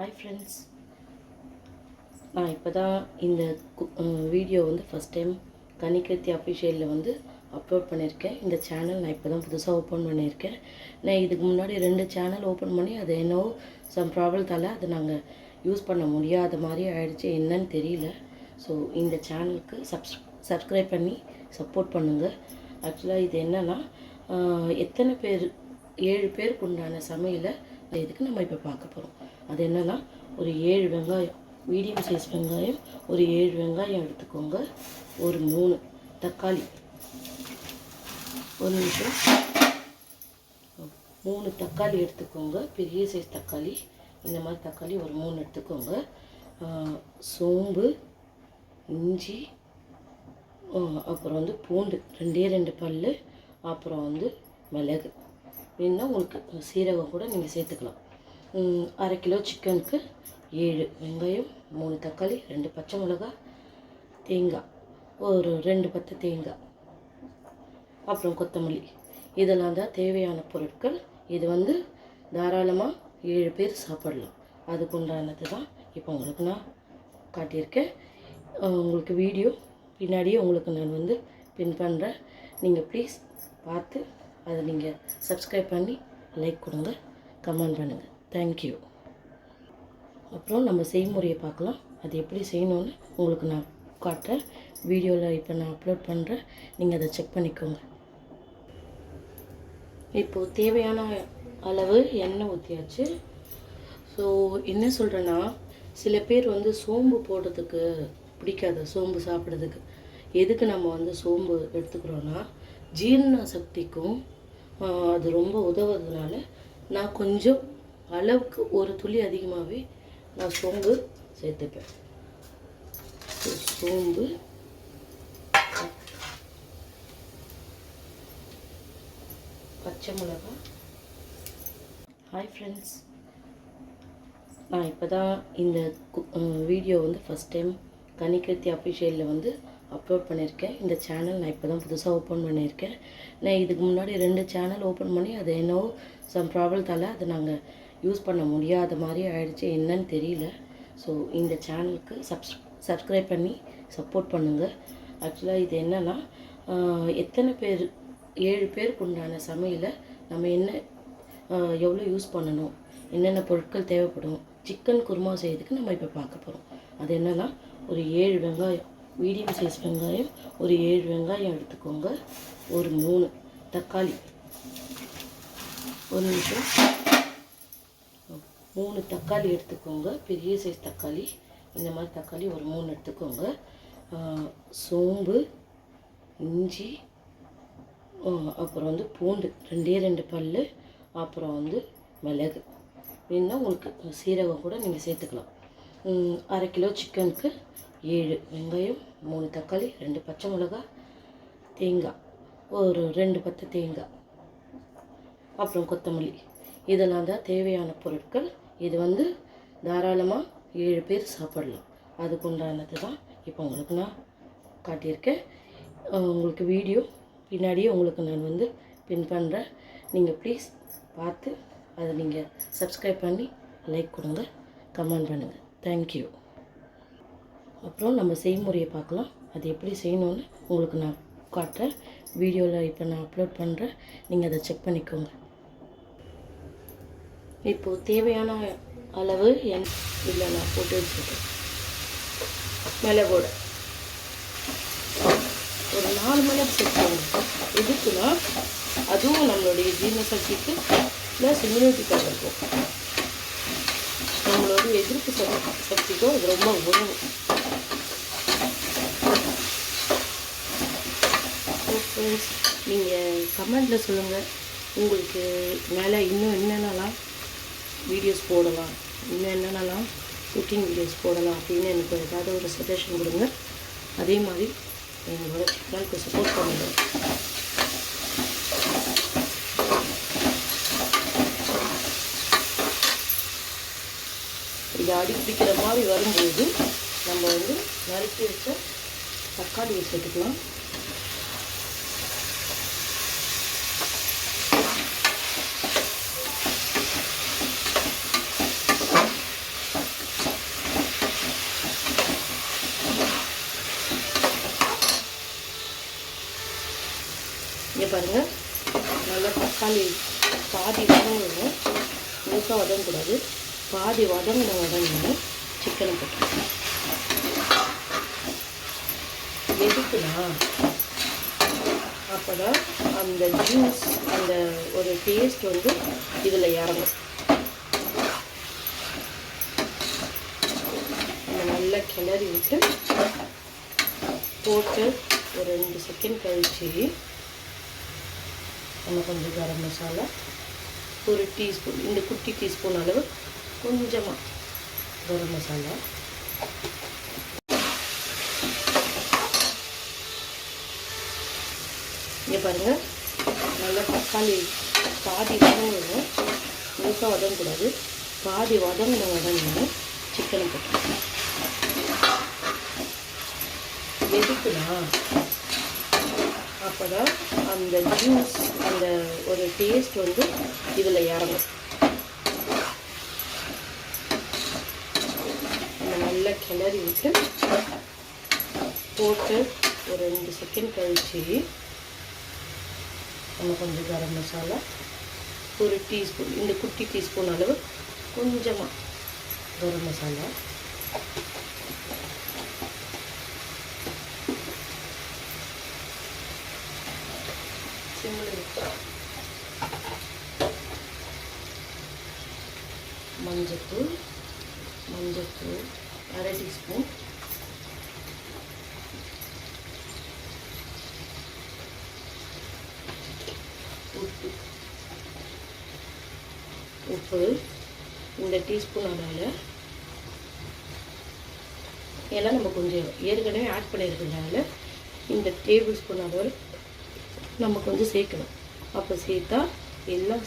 Hi friends நான் இப்போ தான் இந்த வீடியோ வந்து ஃபஸ்ட் டைம் கனிகர்த்தி அஃபிஷியலில் வந்து அப்லோட் பண்ணியிருக்கேன். இந்த சேனல் நான் இப்போ தான் புதுசாக ஓப்பன் பண்ணியிருக்கேன். நான் இதுக்கு முன்னாடி ரெண்டு சேனல் ஓப்பன் பண்ணி அது என்னவோ சம் ப்ராப்ளத்தால் அதை நாங்கள் யூஸ் பண்ண முடியாத மாதிரி ஆயிடுச்சு. என்னன்னு தெரியல. ஸோ இந்த சேனலுக்கு சப்ஸ் சப்ஸ்கிரைப் பண்ணி சப்போர்ட் பண்ணுங்கள் ஆக்சுவலாக இது என்னென்னா எத்தனை பேர் ஏழு பேருக்கு உண்டான சமையலை இதுக்கு நம்ம இப்போ பார்க்க போகிறோம் அது என்னென்னா ஒரு ஏழு வெங்காயம் மீடியம் சைஸ் வெங்காயம் ஒரு ஏழு வெங்காயம் எடுத்துக்கோங்க. ஒரு மூணு தக்காளி. ஒரு நிமிஷம். மூணு தக்காளி எடுத்துக்கோங்க. பெரிய சைஸ் தக்காளி. இந்த மாதிரி தக்காளி ஒரு மூணு எடுத்துக்கோங்க. சோம்பு இஞ்சி அப்புறம் வந்து பூண்டு. ரெண்டே ரெண்டு பல் அப்புறம் வந்து மிளகு. இன்னும் உங்களுக்கு சீரகம் கூட நீங்கள் சேர்த்துக்கலாம். அரை கிலோ சிக்கனுக்கு ஏழு வெங்காயம் மூணு தக்காளி ரெண்டு பச்சை மிளகாய் தேங்காய். ஒரு ரெண்டு பத்து தேங்காய். அப்புறம் கொத்தமல்லி. இதெல்லாம் தான் தேவையான பொருட்கள். இது வந்து தாராளமாக ஏழு பேர் சாப்பிடலாம். அதுக்குண்டானது தான் இப்போ உங்களுக்கு நான் காட்டியிருக்கேன். உங்களுக்கு வீடியோ பின்னாடியே உங்களுக்கு நான் வந்து பின் பண்ணுறேன் நீங்கள் ப்ளீஸ் பார்த்து அதை நீங்கள் சப்ஸ்கிரைப் பண்ணி லைக் கொடுங்க. கமெண்ட் பண்ணுங்கள் தேங்க்யூ அப்புறம் நம்ம செய்முறையை பார்க்கலாம். அது எப்படி செய்யணும்னு உங்களுக்கு நான் காட்டுறேன். வீடியோவில் இப்போ நான் அப்லோட் பண்ணுறேன் நீங்கள் அதை செக் பண்ணிக்கோங்க. இப்போது தேவையான அளவு எண்ணெய் ஊற்றியாச்சு ஸோ என்ன சொல்கிறேன்னா சில பேர் வந்து சோம்பு போடுறதுக்கு பிடிக்காது சோம்பு சாப்பிட்றதுக்கு. எதுக்கு நம்ம வந்து சோம்பு எடுத்துக்கிறோன்னா ஜீரண சக்திக்கும் அது ரொம்ப உதவுறதுனால நான் கொஞ்சம் அளவுக்கு ஒரு துளி அதிகமாகவே நான் சோம்பு சேர்த்துப்பேன். சோம்பு. பச்சை மிளகா. ஹாய் ஃப்ரெண்ட்ஸ் நான் இப்போ தான் இந்த வீடியோ வந்து ஃபஸ்ட் டைம் கனிகர்த்தி அஃபிஷியலில் வந்து அப்லோட் பண்ணியிருக்கேன். இந்த சேனல் நான் இப்போ தான் புதுசாக ஓப்பன் பண்ணியிருக்கேன். நான் இதுக்கு முன்னாடி ரெண்டு சேனல் ஓப்பன் பண்ணி அது என்னவோ சம் ப்ராப்ளத்தால் அதை நாங்கள் யூஸ் பண்ண முடியாத மாதிரி ஆயிடுச்சு. என்னன்னு தெரியல. ஸோ இந்த சேனலுக்கு சப்ஸ் சப்ஸ்கிரைப் பண்ணி சப்போர்ட் பண்ணுங்கள் ஆக்சுவலாக இது என்னென்னா எத்தனை பேர் ஏழு பேருக்கு உண்டான சமையலை நம்ம என்ன எவ்வளோ யூஸ் பண்ணணும் என்னென்ன பொருட்கள் தேவைப்படும் சிக்கன் குருமா செய்யறதுக்கு நம்ம இப்போ பார்க்க போகிறோம் அது என்னென்னா ஒரு ஏழு வெங்காயம் மீடியம் சைஸ் வெங்காயம் ஒரு ஏழு வெங்காயம் எடுத்துக்கோங்க. ஒரு மூணு தக்காளி ஒரு நிமிஷம். மூணு தக்காளி எடுத்துக்கோங்க. பெரிய சைஸ் தக்காளி. இந்த மாதிரி தக்காளி ஒரு மூணு எடுத்துக்கோங்க. சோம்பு இஞ்சி அப்புறம் வந்து பூண்டு. ரெண்டே ரெண்டு பல் அப்புறம் வந்து மிளகு. வேணுன்னா உங்களுக்கு சீரகம் கூட நீங்கள் சேர்த்துக்கலாம். அரை கிலோ சிக்கனுக்கு ஏழு. வெங்காயம் மூணு தக்காளி ரெண்டு பச்சை மிளகாய் தேங்காய். ஒரு ரெண்டு பத்து தேங்காய். அப்புறம் கொத்தமல்லி. இதெல்லாம் தான் தேவையான பொருட்கள். இது வந்து தாராளமாக ஏழு பேர் சாப்பிடலாம். அதுக்கு உண்டானது தான் இப்போ உங்களுக்கு நான் காட்டியிருக்கேன். உங்களுக்கு வீடியோ பின்னாடியே உங்களுக்கு நான் வந்து பின் பண்ணுறேன் நீங்கள் ப்ளீஸ் பார்த்து அதை நீங்கள் சப்ஸ்கிரைப் பண்ணி லைக் கொடுங்க கமெண்ட் பண்ணுங்கள் தேங்க்யூ அப்புறம் நம்ம செய்முறையை பார்க்கலாம். அது எப்படி செய்யணும்னு உங்களுக்கு நான் காட்டுறேன். வீடியோவில் இப்போ நான் அப்லோட் பண்ணுறேன் நீங்கள் அதை செக் பண்ணிக்கோங்க. இப்போது தேவையான அளவு என் இல்லை நான் போட்டு வச்சுருக்கேன். மிளகோட ஒரு நாலு மிளகு சேர்த்துக்கோங்க எதுக்குன்னா அதுவும் நம்மளுடைய ஜீரண சக்திக்கு ப்ளஸ் இம்யூனிட்டி இருக்கும் நம்மளோட எதிர்ப்பு சக்தி சக்திக்கும் அது ரொம்ப உதவும். நீங்கள் கமெண்டில் சொல்லுங்கள் உங்களுக்கு மேலே இன்னும் என்னென்னலாம் வீடியோஸ் போடலாம். இன்னும் என்னென்னலாம் குக்கிங் வீடியோஸ் போடலாம் அப்படின்னு எனக்கு ஏதாவது ஒரு சஜஷன் கொடுங்க. அதே மாதிரி எங்களோட சேனலுக்கு சப்போர்ட் பண்ணுங்கள் இது அடி பிடிக்கிற மாதிரி வரும்போது நம்ம வந்து நறுக்கி வச்ச தக்காளியை சேர்த்துக்கலாம் பாருங்கள் நல்லா தக்காளி பாதி வதங்கணும் முழுசாக வதங்கக்கூடாது. பாதி வதங்கின உடனே சிக்கனை போட்டுருங்க எதுக்குன்னா அப்போ தான் அந்த ஜூஸ் அந்த ஒரு டேஸ்ட் வந்து இதில் இறங்கும். நல்லா கிளறி விட்டு போட்டு ஒரு ரெண்டு செகண்ட் கழிச்சு நம்ம கொஞ்சம் கரம் மசாலா ஒரு டீஸ்பூன் இந்த குட்டி டீஸ்பூன் அளவு கொஞ்சமாக கரம் மசாலா. இங்கே பாருங்கள் நல்லா தக்காளி பாதி வதங்கணும் முழுசாக வதங்கக்கூடாது பாதி வதங்கின உடனே சிக்கனை போட்டு எதுக்குண்ணா அப்போ தான் அந்த ஜூஸ் அந்த ஒரு டேஸ்ட் வந்து இதில் இறங்கும். நம்ம நல்லா கிளறி விட்டு போட்டு ஒரு ரெண்டு செகண்ட் கழிச்சு நம்ம கொஞ்சம் கரம் மசாலா ஒரு டீஸ்பூன் இந்த குட்டி டீஸ்பூன் அளவு கொஞ்சமாக கரம் மசாலா இருக்கு மஞ்சத்தூள் மஞ்சத்தூள் அரை டீஸ்பூன். உப்பு. உப்பு இந்த டீஸ்பூன் அளவில் ஏன்னா நம்ம கொஞ்சம் ஏற்கனவே ஆட் பண்ணியிருக்கிறதுனால இந்த டேபிள் ஸ்பூன் அளவில் நம்ம கொஞ்சம் சேர்க்கணும். அப்போ சேர்த்தா எல்லாம்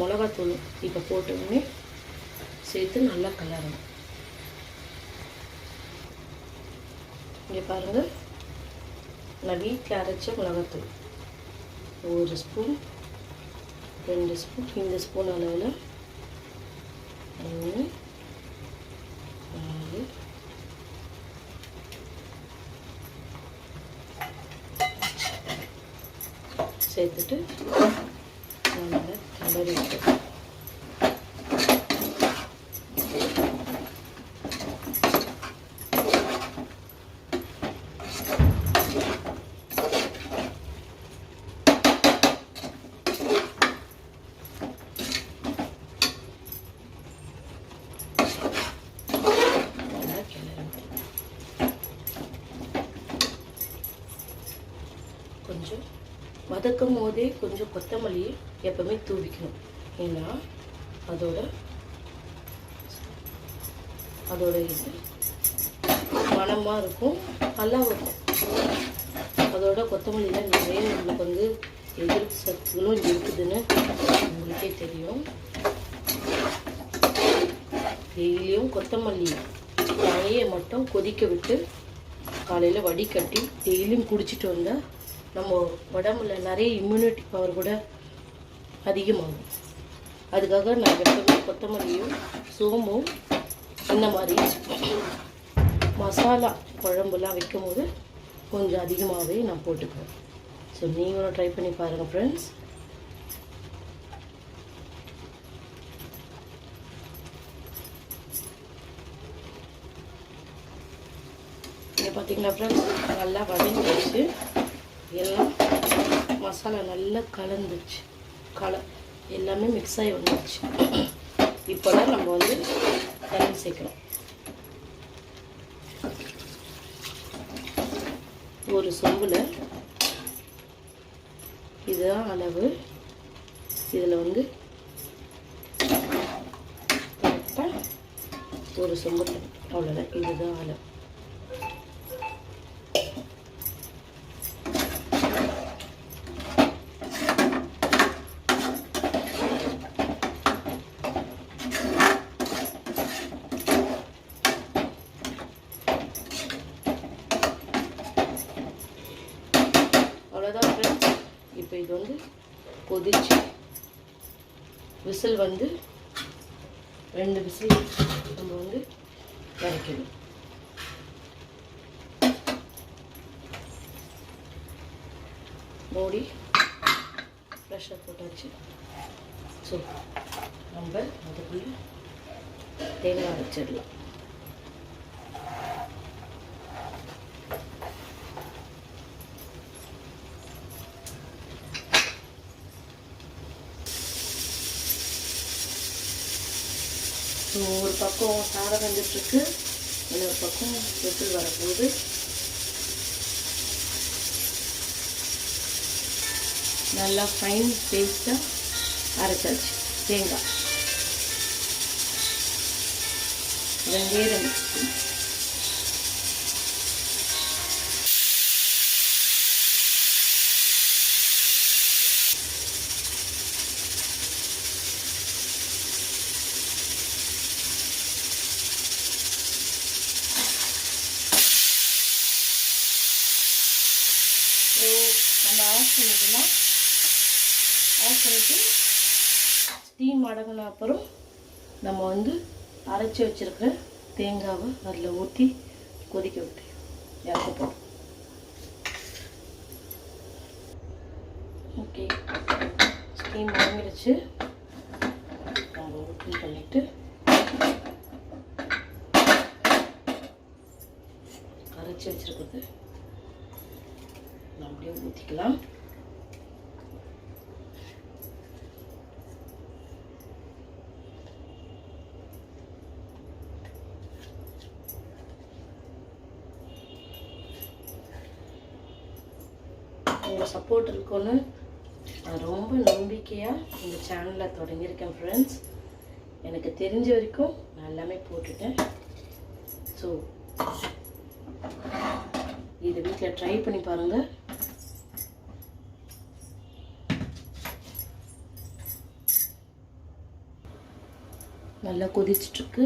மிளகாத்தூள் இப்போ போட்டோடனே சேர்த்து நல்லா கலரணும். இங்கே பாருங்கள் நான் வீட்டில் அரைச்ச மிளகாத்தூள். ஒரு ஸ்பூன் ரெண்டு ஸ்பூன் இந்த ஸ்பூன் அளவில் மூணு நாலு சேர்த்துட்டு நல்லா கிளறி விட்டு நல்லா கிளறி விட்டு கொஞ்சம் வதக்கும் போதே கொஞ்சம் கொத்தமல்லி எப்பவுமே தூவிக்கணும். ஏன்னா அதோட அதோட இது மணமாக இருக்கும். நல்லா இருக்கும் அதோட கொத்தமல்லியில் நிறைய நம்மளுக்கு வந்து எதிர்ப்பு சத்துகளும் இருக்குதுன்னு உங்களுக்கே தெரியும். டெய்லியும் கொத்தமல்லி தனியை மட்டும் கொதிக்க விட்டு காலையில் வடிகட்டி டெய்லியும் குடிச்சிட்டு வந்தால் நம்ம உடம்புல நிறைய இம்யூனிட்டி பவர் கூட அதிகமாகும். அதுக்காக நான் எப்பவுமே கொத்தமல்லியும் சோம்பும் இந்த மாதிரி மசாலா குழம்புலாம் வைக்கும்போது கொஞ்சம் அதிகமாகவே நான் போட்டுக்குவேன். ஸோ நீங்களும் ட்ரை பண்ணி பாருங்கள் ஃப்ரெண்ட்ஸ் இங்கே பார்த்தீங்களா ஃப்ரெண்ட்ஸ் நல்லா வதங்கிடுச்சு எல்லாம் மசாலா நல்லா கலந்துச்சு கல எல்லாமே மிக்ஸ் ஆகி வந்துடுச்சு இப்போதான் நம்ம வந்து தண்ணி சேர்க்கணும். ஒரு சொம்பில் இதுதான் அளவு. இதில் வந்து கரெக்டாக ஒரு சொம்பு அவ்வளோதான் இதுதான் அளவு அவ்வளோதான் ஃப்ரெண்ட்ஸ் இப்போ இது வந்து கொதிச்சு விசில் வந்து ரெண்டு விசில் நம்ம வந்து இறக்கணும் மூடி போட்டாச்சு. ஸோ நம்ம அதுக்குள்ளே தேங்காய் அரைச்சிடலாம். ஒரு பக்கம் சாதம் வந்துட்டுருக்கு. இன்னொரு பக்கம் விசில் வரப்போகுது நல்லா ஃபைன் பேஸ்ட்டாக அரைச்சாச்சு. தேங்காய். ரெண்டே ரெண்டு ஸ்பூன் ஸோ நம்ம ஆஃப் பண்ணிக்கலாம் ஆஃப் பண்ணிவிட்டு ஸ்டீம் அடங்கின அப்புறம் நம்ம வந்து அரைச்சி வச்சிருக்கிற தேங்காவை அதில் ஊற்றி கொதிக்க விட்டு இறக்க போகிறோம் ஓகே ஸ்டீம் அடங்கிடுச்சு. நம்ம ஓப்பன் பண்ணிவிட்டு அரைச்சி வச்சிருக்கிறது நம்மளே அப்படியே ஊற்றிக்கலாம் உங்கள் சப்போர்ட் இருக்கும்னு நான் ரொம்ப நம்பிக்கையாக இந்த சேனலை தொடங்கியிருக்கேன் ஃப்ரெண்ட்ஸ் எனக்கு தெரிஞ்ச வரைக்கும் நான் எல்லாமே போட்டுட்டேன். ஸோ இதை வீட்டில் ட்ரை பண்ணி பாருங்கள் நல்லா கொதிச்சிட்ருக்கு